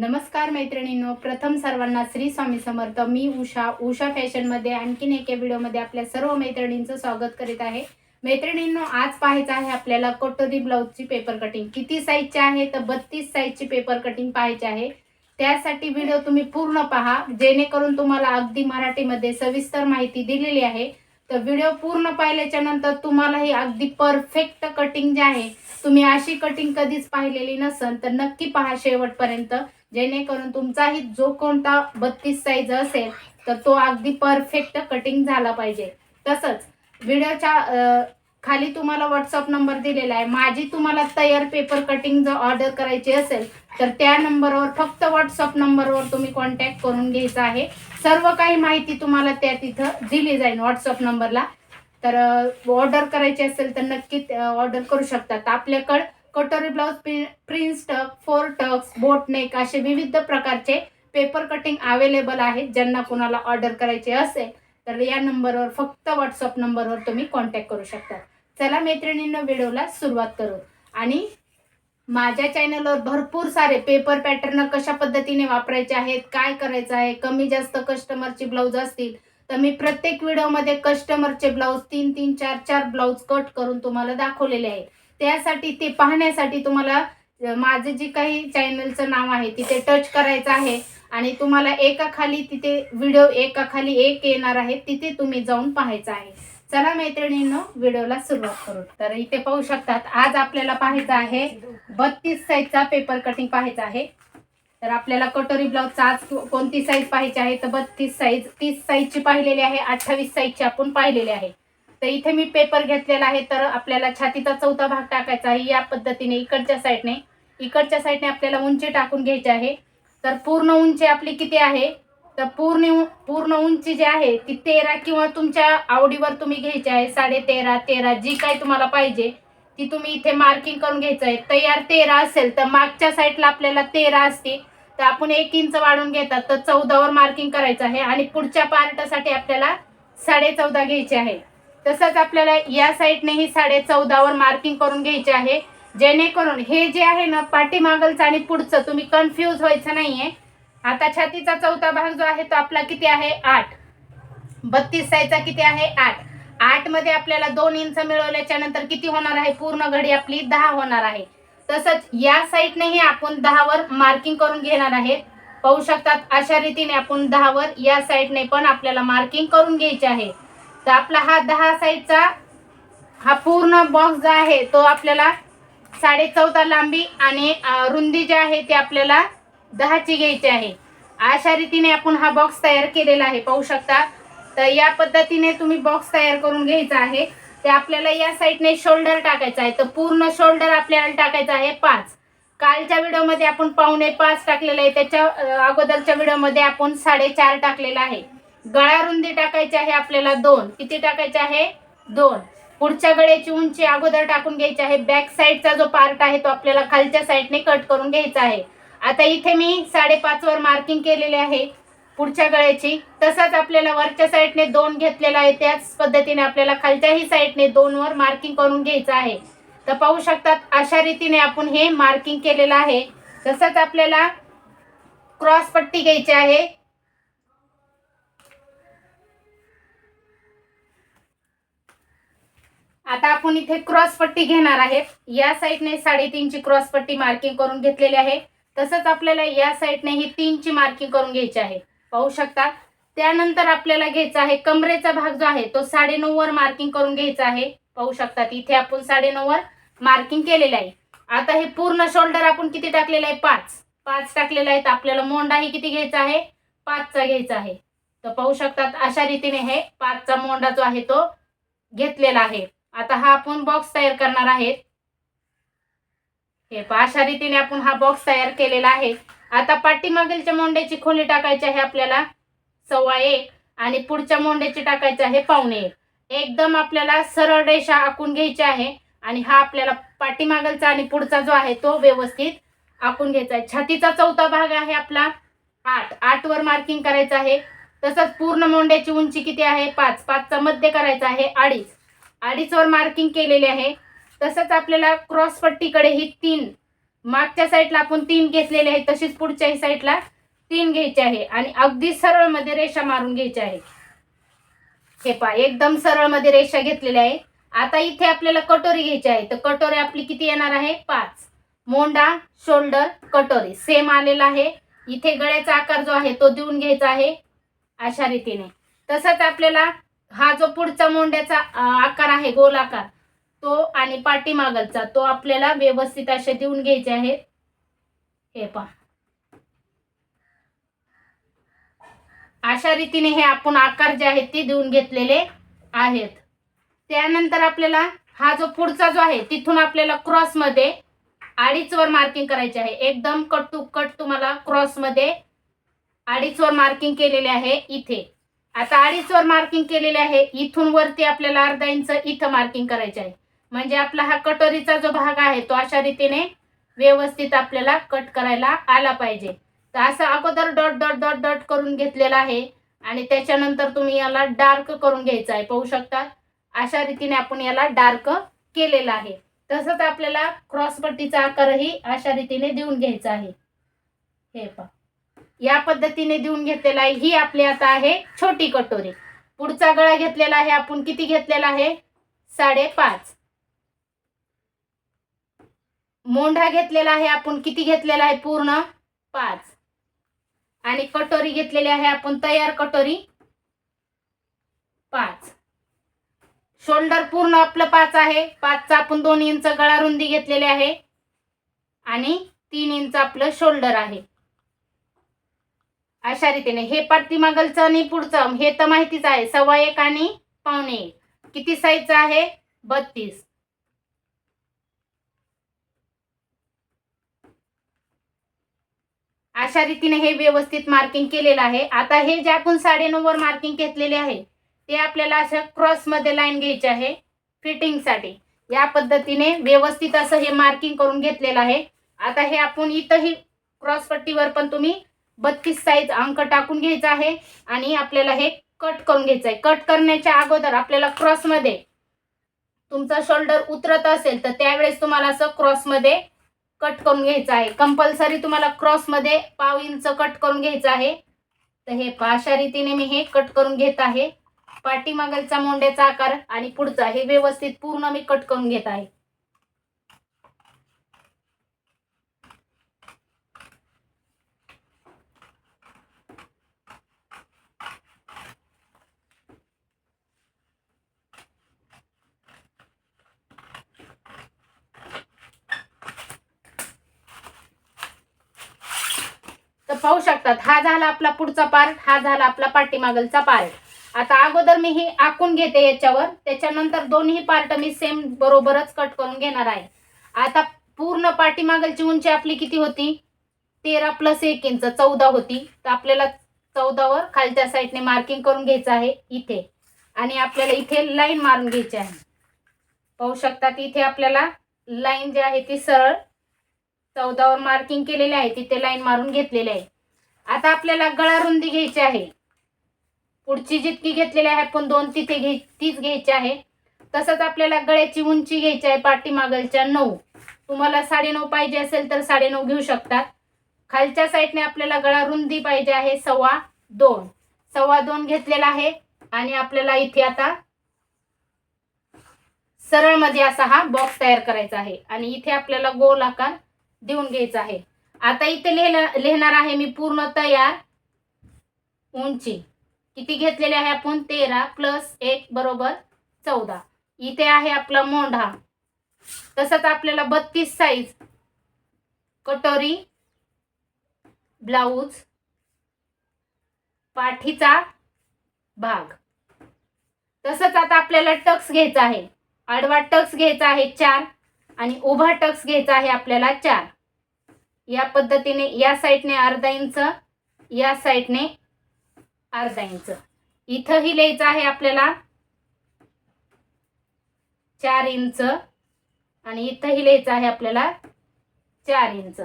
नमस्कार मैत्रिणींनो. प्रथम सर्वांना श्री स्वामी समर्थ. मी उषा. उषा फॅशनमध्ये आणखीन एका व्हिडिओमध्ये आपल्या सर्व मैत्रिणींचं स्वागत करीत आहे. मैत्रिणींनो आज पाहायचं आहे आपल्याला कटोरी ब्लाऊजची पेपर कटिंग किती साईजची आहे तर बत्तीस साईजची पेपर कटिंग पाहायची आहे. त्यासाठी व्हिडिओ तुम्ही पूर्ण पहा. जेणेकरून तुम्हाला अगदी मराठीमध्ये सविस्तर माहिती दिलेली आहे. तर व्हिडिओ पूर्ण पाहिल्याच्या नंतर तुम्हाला ही अगदी परफेक्ट कटिंग जी आहे तुम्ही अशी कटिंग कधीच पाहिलेली नसेल तर नक्की पहा शेवटपर्यंत. जेणेकरून तुमचाही जो कोणता बत्तीस साईज असेल तर तो अगदी परफेक्ट कटिंग झाला पाहिजे. तसंच व्हिडिओच्या खाली तुम्हाला व्हॉट्सअप नंबर दिलेला आहे. माझी तुम्हाला तयार पेपर कटिंग जर ऑर्डर करायची असेल तर त्या नंबरवर फक्त व्हॉट्सअप नंबरवर तुम्ही कॉन्टॅक्ट करून घ्यायचा आहे. सर्व काही माहिती तुम्हाला त्या तिथं दिली जाईल व्हॉट्सअप नंबरला तर ऑर्डर करायची असेल तर नक्की ऑर्डर करू शकतात. आपल्याकडं कटोरी blouse prince tuck four tucks boat neck असे विविध प्रकारचे पेपर कटिंग अवेलेबल आहेत ज्यांना कुणाला ऑर्डर करायचे असेल तर या नंबरवर फक्त व्हॉट्सअप नंबरवर तुम्ही कॉन्टॅक्ट करू शकता. चला मैत्रिणींना व्हिडिओला सुरुवात करू. आणि माझ्या चॅनलवर भरपूर सारे पेपर पॅटर्न कशा पद्धतीने वापरायचे आहेत काय करायचं आहे कमी जास्त कस्टमरचे ब्लाऊज असतील तर मी प्रत्येक व्हिडिओमध्ये कस्टमरचे ब्लाऊज तीन तीन चार चार ब्लाऊज कट करून तुम्हाला दाखवलेले आहे त्यासाठी ते पाहण्यासाठी तुम्हाला माझं जे काही चॅनलचं नाव आहे तिथे टच करायचं आहे. आणि तुम्हाला एका खाली तिथे व्हिडिओ एका खाली एक येणार आहे तिथे तुम्ही जाऊन पाहायचं आहे. चला मैत्रिणींनो व्हिडिओला सुरुवात करू. तर इथे पाहू शकतात आज आपल्याला पाहायचं आहे बत्तीस साईजचा पेपर कटिंग पाहायचा आहे. तर आपल्याला कटोरी ब्लाउजचा आज कोणती साईज पाहायची आहे? तर बत्तीस साईज तीस साईजची पाहिलेली आहे अठ्ठावीस साईजची आपण पाहिलेली आहे. तर इथे मी पेपर घेतलेला आहे तर आपल्याला छातीचा चौथा भाग टाकायचा आहे. या पद्धतीने इकडच्या साईडने इकडच्या साईडने आपल्याला उंची टाकून घ्यायची आहे. तर पूर्ण उंची आपली किती आहे? तर पूर्ण पूर्ण उंची जी आहे ती तेरा किंवा तुमच्या आवडीवर तुम्ही घ्यायची आहे. साडे तेरा तेरा जी काय तुम्हाला पाहिजे ती तुम्ही इथे मार्किंग करून घ्यायचं आहे. तयार तेरा असेल तर मागच्या साईडला आपल्याला तेरा असते. तर आपण एक इंच वाढून घेतात तर चौदावर मार्किंग करायचं आहे. आणि पुढच्या पार्टासाठी आपल्याला साडे चौदा घ्यायचे आहे. तसंच आपल्याला या साईडनेही साडे चौदावर मार्किंग करून घ्यायचे आहे. जेणेकरून हे जे आहे ना पाठीमागलचं आणि पुढचं तुम्ही कन्फ्यूज व्हायचं नाहीये. आता छातीचा चौथा भाग जो आहे तो आपला किती आहे? आठ. बत्तीस साईजचा किती आहे? आठ. आठमध्ये आपल्याला दोन इंच मिळवल्याच्या नंतर किती होणार आहे? पूर्ण घडी आपली दहा होणार आहे. तसंच या साईडनेही आपण दहावर मार्किंग करून घेणार आहे पाहू शकतात अशा रीतीने आपण दहावर या साईडने पण आपल्याला मार्किंग करून घ्यायचे आहे. तर आपला हा दहा साईजचा हा पूर्ण बॉक्स जो आहे तो आपल्याला साडे चौदा लांबी आणि रुंदी जी आहे ती आपल्याला दहाची घ्यायची आहे. अशा रीतीने आपण हा बॉक्स तयार केलेला आहे पाहू शकता. तर या पद्धतीने तुम्ही बॉक्स तयार करून घ्यायचा आहे. ते आपल्याला या साईडने शोल्डर टाकायचा आहे. तर पूर्ण शोल्डर आपल्याला टाकायचा आहे पाच. कालच्या व्हिडिओमध्ये आपण पावणे पाच टाकलेलं आहे. त्याच्या अगोदरच्या व्हिडिओमध्ये आपण साडेचार टाकलेला आहे. गळा रुंदी टाकायची आहे आपल्याला दोन. किती टाकायचे आहे? दोन. पुढच्या गळ्याची उंची अगोदर टाकून घ्यायची आहे. बॅक साईडचा जो पार्ट आहे तो आपल्याला खालच्या साईडने कट करून घ्यायचा आहे. आता इथे मी साडेपाच वर मार्किंग केलेले आहे पुढच्या गळ्याची. तसंच आपल्याला वरच्या साईडने दोन घेतलेला आहे. त्याच पद्धतीने आपल्याला खालच्याही साईडने दोन वर मार्किंग करून घ्यायचं आहे. तर पाहू शकतात अशा रीतीने आपण हे मार्किंग केलेलं आहे. तसंच आपल्याला क्रॉस पट्टी घ्यायची आहे. आता आपण इथे क्रॉस पट्टी घेणार आहे. या साईडने साडेतीनची क्रॉस पट्टी मार्किंग करून घेतलेली आहे. तसंच आपल्याला या साईडने ही तीनची मार्किंग करून घ्यायची आहे. पाहू शकता? त्यानंतर आपल्याला घ्यायचा आहे कमरेचा भाग जो आहे तो साडे वर मार्किंग करून घ्यायचा आहे. पाहू शकतात इथे आपण साडे वर मार्किंग केलेलं आहे. आता हे पूर्ण शोल्डर आपण किती टाकलेलं आहे? पाच. पाच टाकलेलं आहे तर आपल्याला मोंडाही किती घ्यायचा आहे? पाचचा घ्यायचा आहे. तर पाहू शकतात अशा रीतीने हे पाचचा मोंडा जो आहे तो घेतलेला आहे. आता हा आपण बॉक्स तयार करणार आहे. हे पहा, अशा रीतीने आपण हा बॉक्स तयार केलेला आहे. आता पाठीमागीलच्या मोंड्याची खोली टाकायची आहे आपल्याला. सव्वा एक आणि पुढच्या मोंड्याची टाकायची आहे पावणे एक. एकदम आपल्याला सरळ रेषा आखून घ्यायची आहे आणि हा आपल्याला पाठीमागलचा आणि पुढचा जो आहे तो व्यवस्थित आखून घ्यायचा आहे. छातीचा चौथा भाग आहे आपला. आठ. आठवर मार्किंग करायचं आहे. तसंच पूर्ण मोंड्याची उंची किती आहे? पाच. पाचचा मध्य करायचा आहे. अडीच. अडीचवर मार्किंग केलेले आहे. तसंच आपल्याला क्रॉस पट्टीकडे ही तीन मागच्या साईडला आपण तीन घेतलेले आहे तशीच पुढच्याही साईडला तीन घ्यायचे आहे. आणि अगदी सरळमध्ये रेषा मारून घ्यायची आहे. हे पहा एकदम सरळमध्ये रेषा घेतलेल्या आहे आता इथे आपल्याला कटोरी घ्यायची आहे. तर कटोरी आपली किती येणार आहे? पाच. मोंडा शोल्डर कटोरी. सेम आलेला आहे. इथे गळ्याचा आकार जो आहे तो देऊन घ्यायचा आहे. अशा रीतीने. तसंच आपल्याला हा जो पुढचा मोंड्याचा आकार आहे गोल आकार तो आणि पाठीमागलचा तो आपल्याला व्यवस्थित असे देऊन घ्यायचे आहेत हे पहा. अशा रीतीने हे आपण आकार जे आहेत ते देऊन घेतलेले आहेत. त्यानंतर आपल्याला हा जो पुढचा जो आहे तिथून आपल्याला क्रॉसमध्ये अडीच वर मार्किंग करायचे आहे. एकदम कट टू कट तुम्हाला क्रॉसमध्ये अडीच वर मार्किंग केलेले आहे इथे. आता अडीच वर मार्किंग केलेले आहे. इथून वरती आपल्याला अर्धा इंच इथं मार्किंग करायचे आहे. म्हणजे आपला हा कटोरीचा जो भाग आहे तो अशा रीतीने व्यवस्थित आपल्याला कट करायला आला पाहिजे. तर असं अगोदर डॉट डॉट डॉट डॉट करून घेतलेला आहे. आणि त्याच्यानंतर तुम्ही याला डार्क करून घ्यायचं आहे. पाहू शकता? अशा रीतीने आपण याला डार्क केलेला आहे. तसंच आपल्याला क्रॉसपट्टीचा आकारही अशा रीतीने देऊन घ्यायचा आहे. हे पहा. या पद्धतीने देऊन घेतलेला आहे. ही आपली आता आहे छोटी कटोरी. पुढचा गळा घेतलेला आहे आपण. किती घेतलेला आहे? साडेपाच. मोंढा घेतलेला आहे आपण. किती घेतलेला आहे? पूर्ण पाच. आणि कटोरी घेतलेली आहे आपण. तयार कटोरी पाच. शोल्डर पूर्ण आपलं पाच आहे. पाचचा आपण दोन इंच गळा रुंदी घेतलेली आहे. आणि तीन इंच आपलं शोल्डर आहे. अशा रीतीने. हे पाठीमागलचं आणि पुढचं हे तर माहितीच आहे. सव्वा एक आणि पावणे एक. किती साईजचं आहे? बत्तीस. अशा रीतीने हे व्यवस्थित मार्किंग केलेलं आहे. आता हे जे आपण साडेनऊ वर मार्किंग घेतलेले आहे ते आपल्याला असं क्रॉसमध्ये लाईन घ्यायची आहे फिटिंगसाठी या पद्धतीने व्यवस्थित असं हे मार्किंग करून घेतलेलं आहे. आता हे आपण इथंही क्रॉस पट्टीवर पण तुम्ही बत्तीस साईज अंक टाकून घ्यायचा आहे आणि आपल्याला हे कट करून घ्यायचं आहे कट करण्याच्या अगोदर आपल्याला क्रॉसमध्ये तुमचा शोल्डर उतरत असेल तर त्यावेळेस तुम्हाला असं क्रॉसमध्ये कट करून घ्यायचं आहे. कंपल्सरी तुम्हाला क्रॉसमध्ये पाव इंच कट करून घ्यायचं आहे. तर हे पहा, अशा रीतीने मी हे कट करून घेत आहे. पाठीमागलचा मोंड्याचा आकार आणि पुढचा हे व्यवस्थित पूर्ण मी कट करून घेत आहे. पाहू शकतात. हा झाला आपला पुढचा पार्ट हा झाला आपला पाठीमागलचा पार्ट आता अगोदर मी ही आखून घेते याच्यावर. त्याच्यानंतर दोन्ही पार्ट मी सेम बरोबरच कट करून घेणार आहे. आता पूर्ण पाठीमागलची उंची आपली किती होती? तेरा प्लस एक इंच चौदा होती. तर आपल्याला चौदावर खालच्या साईडने मार्किंग करून घ्यायचं आहे इथे. आणि आपल्याला इथे लाईन मारून घ्यायची आहे. पाहू शकतात इथे आपल्याला लाईन जी आहे ती सरळ चौदावर मार्किंग केलेले आहे तिथे लाईन मारून घेतलेली आहे. आता आपल्याला गळा रुंदी घ्यायची आहे. पुढची जितकी घेतलेली आहे आपण दोन तिथे घे तीच घ्यायची आहे. तसंच आपल्याला गळ्याची उंची घ्यायची आहे पाठीमागलच्या नऊ. तुम्हाला साडेनऊ पाहिजे असेल तर साडेनऊ घेऊ शकतात. खालच्या साईडने आपल्याला गळा रुंदी पाहिजे आहे सव्वा दोन. सव्वा दोन घेतलेला आहे आणि आपल्याला इथे आता सरळमध्ये असा हा बॉक्स तयार करायचा आहे. आणि इथे आपल्याला गोल आकार देऊन घ्यायचं आहे. आता इथे लिहिलं लिहिणार आहे मी पूर्ण तयार. उंची. किती घेतलेले आहे आपण? तेरा प्लस एक बरोबर चौदा. इथे आहे आपला मोंढा. तसंच आपल्याला बत्तीस साईज कटोरी. ब्लाऊज. पाठीचा भाग. तसंच आता आपल्याला टक्स घ्यायचा आहे. आडवा टक्स घ्यायचा आहे चार. आणि उभा टक्स घ्यायचा आहे आपल्याला चार. या पद्धतीने या साईडने अर्धा इंच या साईडने अर्धा इंच. इथंही लिहायचं आहे आपल्याला चार इंच आणि इथंही लिहायचं आहे आपल्याला चार इंच.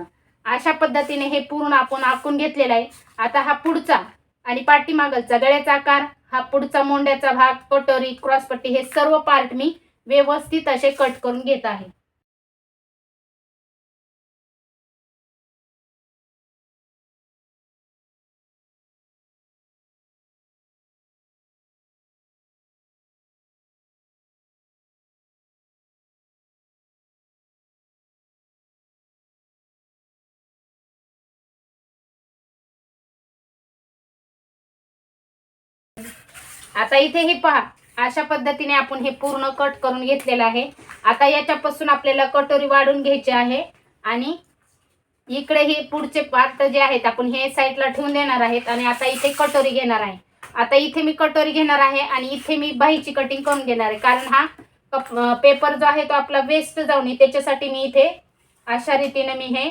अशा पद्धतीने हे पूर्ण आपण आखून घेतलेलं आहे. आता हा पुढचा आणि पाठीमागलचा गळ्याचा आकार हा पुढचा मोंड्याचा भाग कटोरी क्रॉसपट्टी हे सर्व पार्ट मी व्यवस्थित असे कट करून घेत आहे. आता इथे हे पहा. अशा पद्धतीने आपण हे पूर्ण कट करून घेतलेलं आहे. आता याच्यापासून आपल्याला कटोरी वाढून घ्यायची आहे. आणि इकडे हे पुढचे पार्ट जे आहेत आपण हे साईडला ठेवून देणार आहेत आणि आता इथे कटोरी घेणार आहे. आता इथे मी कटोरी घेणार आहे आणि इथे मी बाहीची कटिंग करून घेणार आहे. कारण हा कप पेपर जो आहे तो आपला वेस्ट जाऊ नये त्याच्यासाठी मी इथे अशा रीतीने मी हे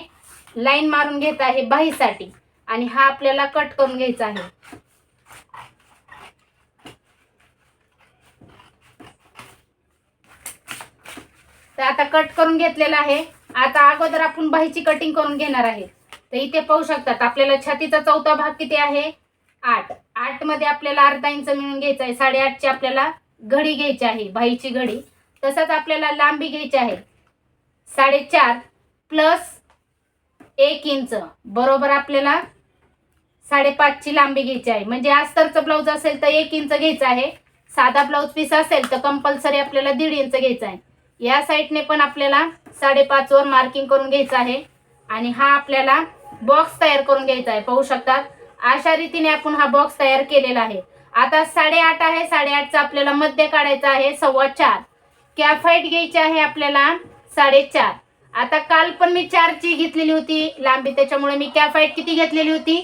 लाईन मारून घेत आहे बाहीसाठी. आणि हा आपल्याला कट करून घ्यायचा आहे. तर आता कट करून घेतलेला आहे. आता अगोदर आपण बाहीची कटिंग करून घेणार आहे. तर इथे पाहू शकतात आपल्याला छातीचा चौथा भाग किती आहे? आठ. आठमध्ये आपल्याला अर्धा इंच मिळून घ्यायचा आहे. साडेआठची आपल्याला घडी घ्यायची आहे बाहीची घडी. तसंच आपल्याला लांबी घ्यायची आहे. साडेचार प्लस एक इंच. बरोबर आपल्याला साडेपाचची लांबी घ्यायची आहे. म्हणजे अस्तरचं ब्लाऊज असेल तर एक इंच घ्यायचं आहे. साधा ब्लाऊज पीस असेल तर कंपल्सरी आपल्याला दीड इंच घ्यायचा आहे. या साईडने पण आपल्याला साडेपाचवर मार्किंग करून घ्यायचं आहे. आणि हा आपल्याला बॉक्स तयार करून घ्यायचा आहे. पाहू शकतात? अशा रीतीने आपण हा बॉक्स तयार केलेला आहे. आता साडेआठ आहे. साडेआठचा आपल्याला मध्य काढायचा आहे. सव्वा चार. कॅफाईट घ्यायची आहे आपल्याला साडेचार. आता काल पण मी चारची घेतलेली होती लांबी त्याच्यामुळे मी कॅफाईट किती घेतलेली होती?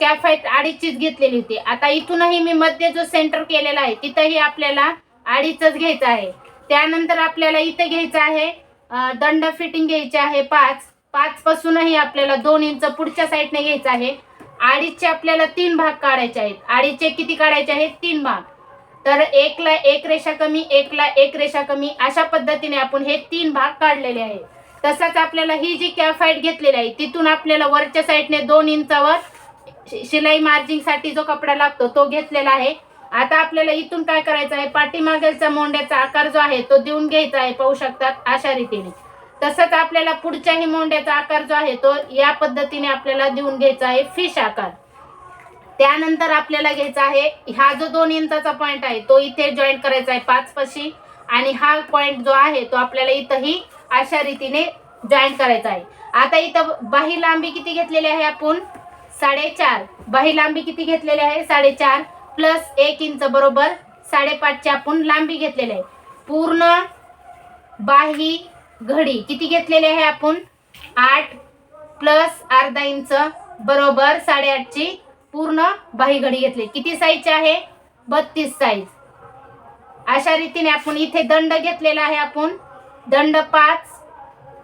कॅफाईट अडीचचीच घेतलेली होती. आता इथूनही मी मध्य जो सेंटर केलेला आहे तिथंही आपल्याला अडीचच घ्यायचं आहे. त्यानंतर आपल्याला इथे घ्यायचं आहे दंड फिटिंग घ्यायची आहे पाच. पाच पासूनही आपल्याला दोन इंच पुढच्या साईडने घ्यायचं आहे. अडीचचे आपल्याला तीन भाग काढायचे आहेत. अडीचचे किती काढायचे आहेत? तीन भाग. तर एकला एक रेषा कमी एकला एक रेषा कमी अशा पद्धतीने आपण हे तीन भाग काढलेले आहे तसंच आपल्याला ही जी कॅफाईट घेतलेली आहे तिथून आपल्याला वरच्या साईडने दोन इंचावर शिलाई मार्जिंगसाठी जो कपडा लागतो तो घेतलेला आहे. आता आपल्याला इथून काय करायचं आहे? पाठीमागेलचा मोंड्याचा आकार जो आहे तो देऊन घ्यायचा आहे पाहू शकतात? अशा रीतीने. तसंच आपल्याला पुढच्याही मोंड्याचा आकार जो आहे तो या पद्धतीने आपल्याला देऊन घ्यायचा आहे फिश आकार. त्यानंतर आपल्याला घ्यायचा आहे हा जो दोन इंचाचा पॉईंट आहे तो इथे जॉईंट करायचा आहे पाच पशी. आणि हा पॉईंट जो आहे तो आपल्याला इथंही अशा रीतीने जॉईंट करायचा आहे. आता इथं बाही लांबी किती घेतलेली आहे आपण? साडेचार. बाही लांबी किती घेतलेली आहे? साडेचार. प्लस एक इंच बरोबर साडेपाचची आपण लांबी घेतलेली आहे. पूर्ण बाही घडी किती घेतलेली आहे आपण? आठ प्लस अर्धा इंच बरोबर साडेआठची पूर्ण बाही घडी घेतली. किती साईजची आहे? बत्तीस साईज अशा रीतीने आपण इथे दंड घेतलेला आहे आपण. दंड पाच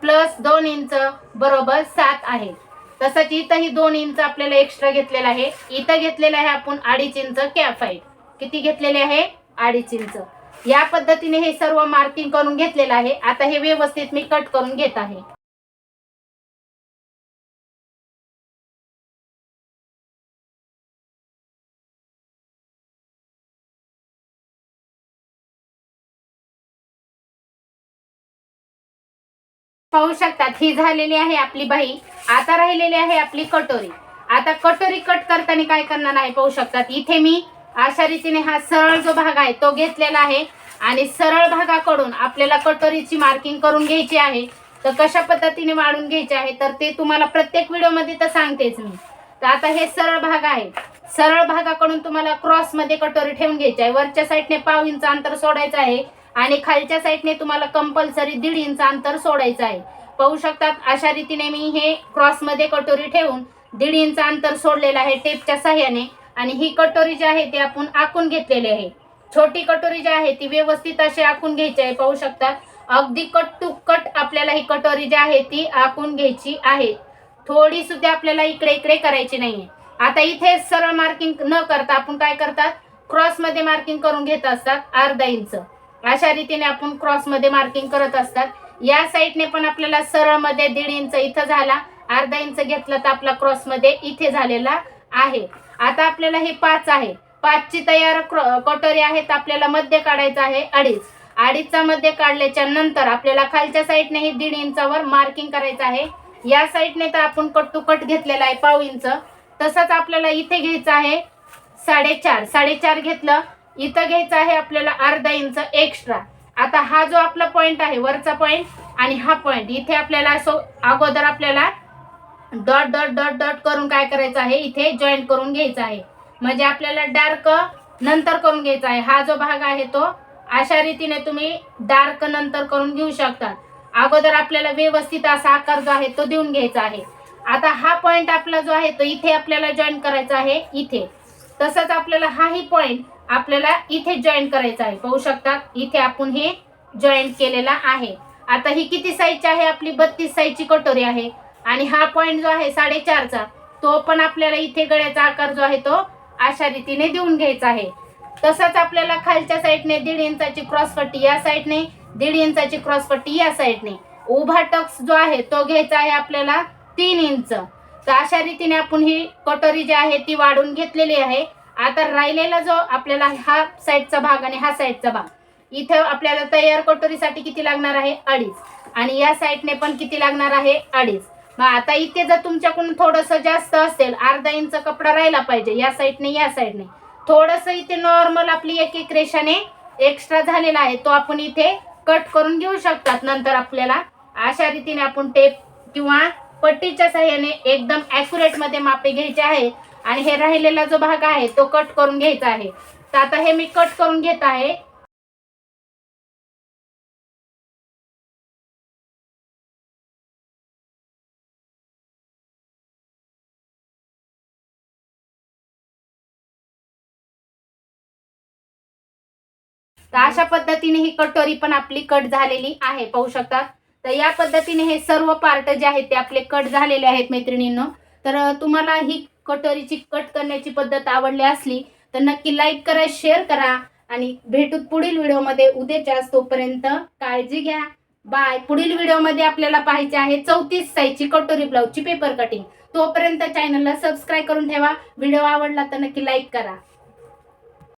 प्लस दोन इंच बरोबर सात आहे. तसंच इथंही दोन इंच आपल्याला एक्स्ट्रा घेतलेला आहे. इथं घेतलेलं आहे आपण अडीच इंच कॅफाईट. किती घेतलेले आहे? अडीच इंच. या पद्धतीने हे सर्व मार्किंग करून घेतलेलं आहे. आता हे व्यवस्थित मी कट करून घेत आहे. पाहू शकतात. ही झालेली आहे आपली बाई. आता राहिलेली आहे आपली कटोरी. आता कटोरी कट करताना काय करणार आहे पाहू शकतात. इथे मी अशा रीतीने हा सरळ जो भाग आहे तो घेतलेला आहे आणि सरळ भागाकडून आपल्याला कटोरीची मार्किंग करून घ्यायची आहे. तर कशा पद्धतीने वाढून घ्यायचे आहे तर ते तुम्हाला प्रत्येक व्हिडिओमध्ये तर सांगतेच मी. तर आता हे सरळ भाग आहे. सरळ भागाकडून तुम्हाला क्रॉसमध्ये कटोरी ठेवून घ्यायची आहे. वरच्या साईडने पाव इंच अंतर सोडायचं आहे. आणि खालच्या साईडने तुम्हाला कंपल्सरी दीड इंच अंतर सोडायचं आहे. पाहू शकतात अशा रीतीने मी हे क्रॉसमध्ये कटोरी ठेवून दीड इंच अंतर सोडलेलं आहे टेपच्या साह्याने आणि ही कटोरी जी आहे ती आपण आखून घेतलेली आहे. छोटी कटोरी जी आहे ती व्यवस्थित अशी आखून घ्यायची आहे. पाहू शकतात अगदी कट टू कट आपल्याला ही कटोरी जी आहे ती आखून घ्यायची आहे. थोडी सुद्धा आपल्याला इकडे इकडे करायची नाहीये. आता इथे सरळ मार्किंग न करता आपण काय करतात क्रॉसमध्ये मार्किंग करून घेत असतात अर्धा इंच. अशा रीतीने आपण क्रॉसमध्ये मार्किंग करत असतात. या साईडने पण आपल्याला सरळमध्ये दीड इंच इथं झाला. अर्धा इंच घेतला तर आपला क्रॉसमध्ये इथे झालेला आहे. आता आपल्याला हे पाच आहे. पाचची तयार कटोरी आहे तर आपल्याला मध्य काढायचं आहे अडीच. अडीचचा मध्ये काढल्याच्या नंतर आपल्याला खालच्या साईडने हे दीड इंचावर मार्किंग करायचं आहे. या साईडने तर आपण कट टू कट घेतलेला आहे पाव इंच तसंच आपल्याला इथे घ्यायचं आहे साडेचार. साडेचार घेतलं. इथं घ्यायचं आहे आपल्याला अर्धा इंच एक्स्ट्रा आता हा जो आपला पॉइंट आहे वरचा पॉइंट आणि हा पॉइंट इथे आपल्याला असो अगोदर आपल्याला डॉट डॉट डॉट डॉट करून काय करायचं आहे? इथे जॉईंट करून घ्यायचं आहे. म्हणजे आपल्याला डार्क नंतर करून घ्यायचा आहे. हा जो भाग आहे तो अशा रीतीने तुम्ही डार्क नंतर करून घेऊ शकता. अगोदर आपल्याला व्यवस्थित असा आकार जो आहे तो देऊन घ्यायचा आहे. आता हा पॉइंट आपला जो आहे तो इथे आपल्याला जॉईन करायचा आहे. इथे. तसंच आपल्याला हाही पॉइंट आपल्याला इथे जॉईन करायचा आहे. पाहू शकतात इथे आपण हे जॉईन केलेला आहे. आता ही किती साईजची आहे आपली? बत्तीस साईजची कटोरी आहे. आणि हा पॉईंट जो आहे साडेचारचा तो पण आपल्याला इथे गळ्याचा आकार जो आहे तो अशा रीतीने देऊन घ्यायचा आहे. तसंच आपल्याला खालच्या साईडने दीड इंचाची क्रॉस पट्टी या साईडने दीड इंचाची क्रॉस पट्टी या साईडने उभा टक्स जो आहे तो घ्यायचा आहे आपल्याला तीन इंच. तर अशा रीतीने आपण ही कटोरी जी आहे ती वाढून घेतलेली आहे. आता राहिलेला जो आपल्याला हा साईडचा भाग आणि हा साईडचा भाग इथं आपल्याला तयार कटोरीसाठी किती लागणार आहे? अडीच. आणि या साईडने पण किती लागणार आहे? अडीच. मग आता इथे जर तुमच्याकडून थोडंसं जास्त असेल अर्धा इंच कपडा राहिला पाहिजे या साईडने या साईडने. थोडंसं इथे नॉर्मल आपली एक एक रेषाने एक्स्ट्रा झालेला आहे तो आपण इथे कट करून घेऊ शकतात. नंतर आपल्याला अशा रीतीने आपण टेप किंवा पट्टीच्या साह्याने एकदम ॲक्युरेटमध्ये मापे घ्यायचे आहे. आणि हे राहिलेला जो भाग आहे तो कट करून घ्यायचा आहे. तर आता हे मी कट करून घेत आहे. तर अशा पद्धतीने ही कटोरी पण आपली कट झालेली आहे पाहू शकता. तर या पद्धतीने हे सर्व पार्ट जे आहेत ते आपले कट झालेले आहेत मैत्रिणींनो. तर तुम्हाला ही कटोरीची कट करण्याची पद्धत आवडली असली तर नक्की लाईक करा शेअर करा आणि भेटूत पुढील व्हिडिओमध्ये. उद्याच्याच तोपर्यंत काळजी घ्या. बाय पुढील व्हिडिओमध्ये आपल्याला पाहायचे आहे चौतीस साईजची कटोरी ब्लाऊजची पेपर कटिंग तोपर्यंत चॅनलला सबस्क्राईब करून ठेवा. व्हिडिओ आवडला तर नक्की लाईक करा.